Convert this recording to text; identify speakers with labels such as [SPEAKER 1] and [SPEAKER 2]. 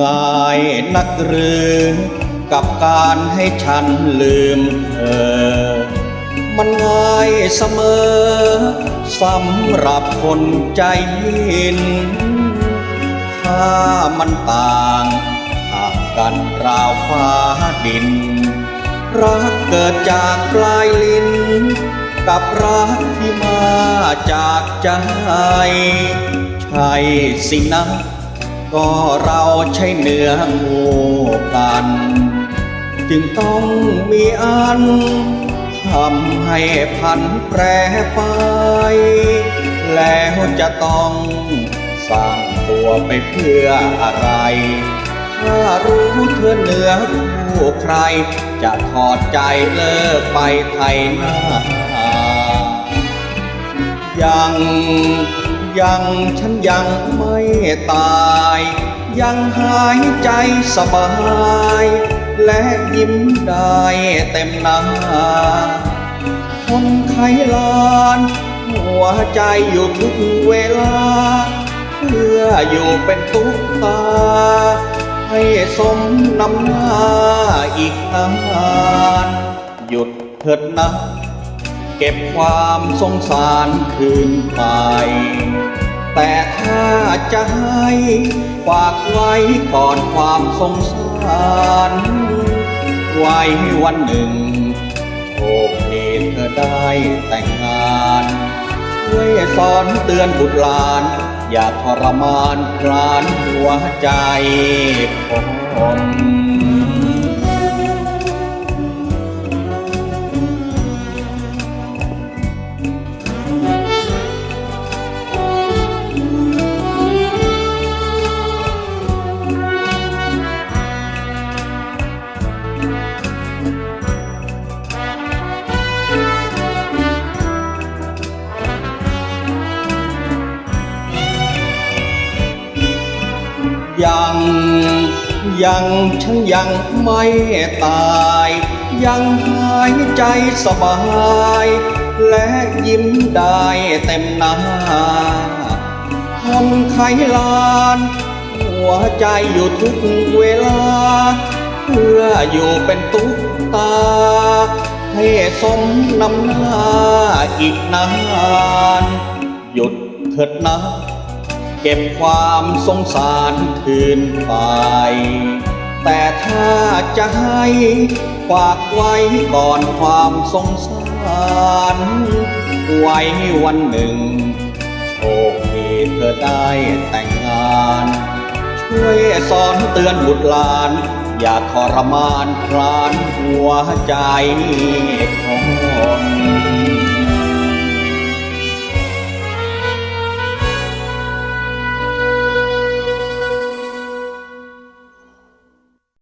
[SPEAKER 1] ง่ายนักหรือกับการให้ฉันลืมเธอ มันง่ายเสมอสำหรับคนใจยิน ถ้ามันต่างห่างกันราวฟ้าดิน รักเกิดจากปลายลิ้น กับรักที่มาจากใจ ใช่สินะ ก็เราใช่เนื้อคู่กัน จึงต้องมีอันทำให้พันแปรไป แล้วจะต้องสร้างตัวไปเพื่ออะไร ถ้ารู้เธอเหนือคู่ใคร จะถอดใจเลิกไปไทยหน้ายัง ยังฉันยังไม่ตาย ยังหายใจสบาย และยิ้มได้เต็มหน้าคนไข้ลาน หัวใจอยู่ทุกเวลา เพื่ออยู่เป็นตุ๊กตา ให้สมน้ำหน้าอีกนานหยุดเถิดนะ เก็บความสงสารคืนไป จะให้ฝากไว้ก่อนความสงสารไว้วันหนึ่งโชคดีเธอได้แต่งงานช่วยสอนเตือนบุตรหลาน อย่าทรมานกลานหัวใจคน ยัง ยังฉันยังไม่ตาย ยังหายใจสบาย และยิ้มได้เต็มหน้าทำไขลาน หัวใจอยู่ทุกเวลา เพื่ออยู่เป็นตุ๊กตา ให้สมนำหน้าอีกนาน หยุดเถิดนะ เก็บความสงสารคืนไป แต่ถ้าจะให้ฝากไว้ก่อนความสงสารไว้วันหนึ่ง โชคดีเธอได้แต่งงาน ช่วยสอนเตือนบุตรหลาน อย่าทรมานคลานหัวใจของคน